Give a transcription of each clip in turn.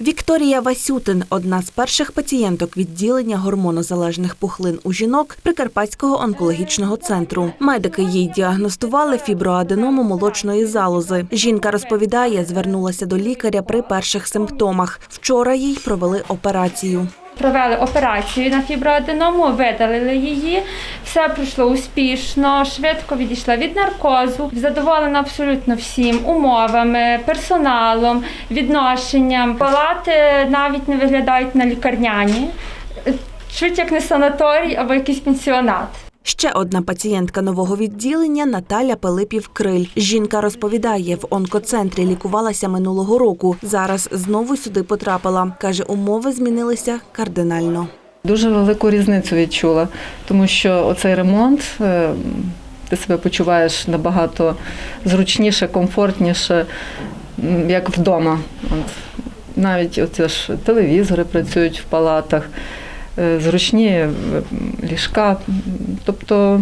Вікторія Васютин одна з перших пацієнток відділення гормонозалежних пухлин у жінок Прикарпатського онкологічного центру. Медики їй діагностували фіброаденому молочної залози. Жінка розповідає, звернулася до лікаря при перших симптомах. Вчора їй провели операцію. Провели операцію на фіброаденому, видалили її. Все пройшло успішно, швидко відійшла від наркозу. Задоволена абсолютно всім умовами, персоналом, відношенням. Палати навіть не виглядають на лікарняні. Чуть як не санаторій або якийсь пенсіонат. Ще одна пацієнтка нового відділення Наталя Пилипів Криль. Жінка розповідає, в онкоцентрі лікувалася минулого року. Зараз знову сюди потрапила. Каже, умови змінилися кардинально. Дуже велику різницю відчула, тому що оцей ремонт е, ти себе почуваєш набагато зручніше, комфортніше, як вдома. Навіть оце ж телевізори працюють в палатах, зручні е, ліжка. Тобто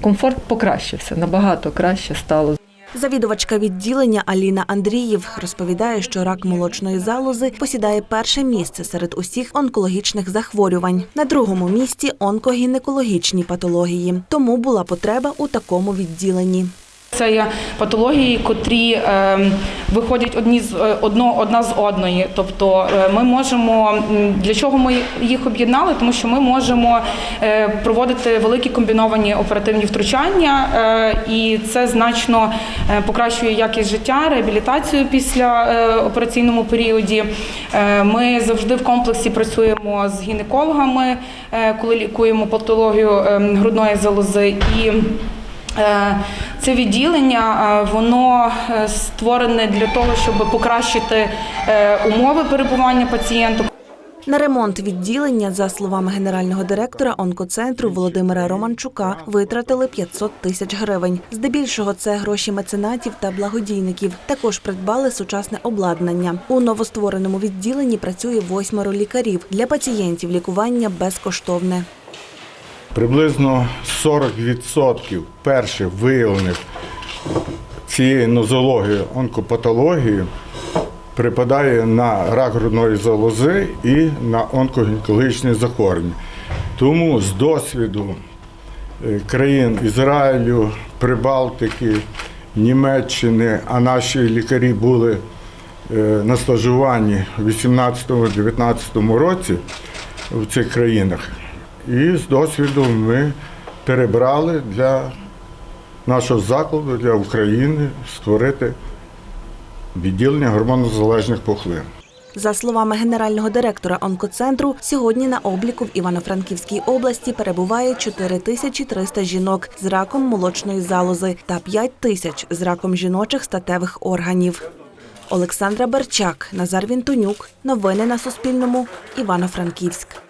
комфорт покращився, набагато краще стало. Завідувачка відділення Аліна Андріїв розповідає, що рак молочної залози посідає перше місце серед усіх онкологічних захворювань. На другому місці онкогінекологічні патології. Тому була потреба у такому відділенні. Це є патології, котрі е, виходять одні з е, одно, одна з одної. Тобто е, ми можемо для чого ми їх об'єднали, тому що ми можемо е, проводити великі комбіновані оперативні втручання, і це значно покращує якість життя, реабілітацію після операційному періоді. Ми завжди в комплексі працюємо з гінекологами, коли лікуємо патологію е, грудної залози і. Е, Це відділення е, воно е, створене для того, щоб покращити умови перебування пацієнту. На ремонт відділення, за словами генерального директора онкоцентру Володимира Романчука, витратили 500 тисяч гривень. Здебільшого це гроші меценатів та благодійників. Також придбали сучасне обладнання. У новоствореному відділенні працює восьмеро лікарів. Для пацієнтів лікування безкоштовне. Приблизно 40% перших виявлених цієї нозології, онкопатології припадає на рак грудної залози і на онкогінекологічні захворювання. Тому з досвіду е, країн Ізраїлю, Прибалтики, Німеччини, а наші лікарі були е, на стажуванні у 18-19 році в цих країнах. І з досвіду ми перебрали для нашого закладу, для України створити відділення гормонозалежних пухлин. За словами генерального директора онкоцентру, сьогодні на обліку в Івано-Франківській області перебуває 4300 жінок з раком молочної залози та 5 тисяч з раком жіночих статевих органів. Олександра Берчак, Назар Вінтонюк. Новини на Суспільному. Івано-Франківськ.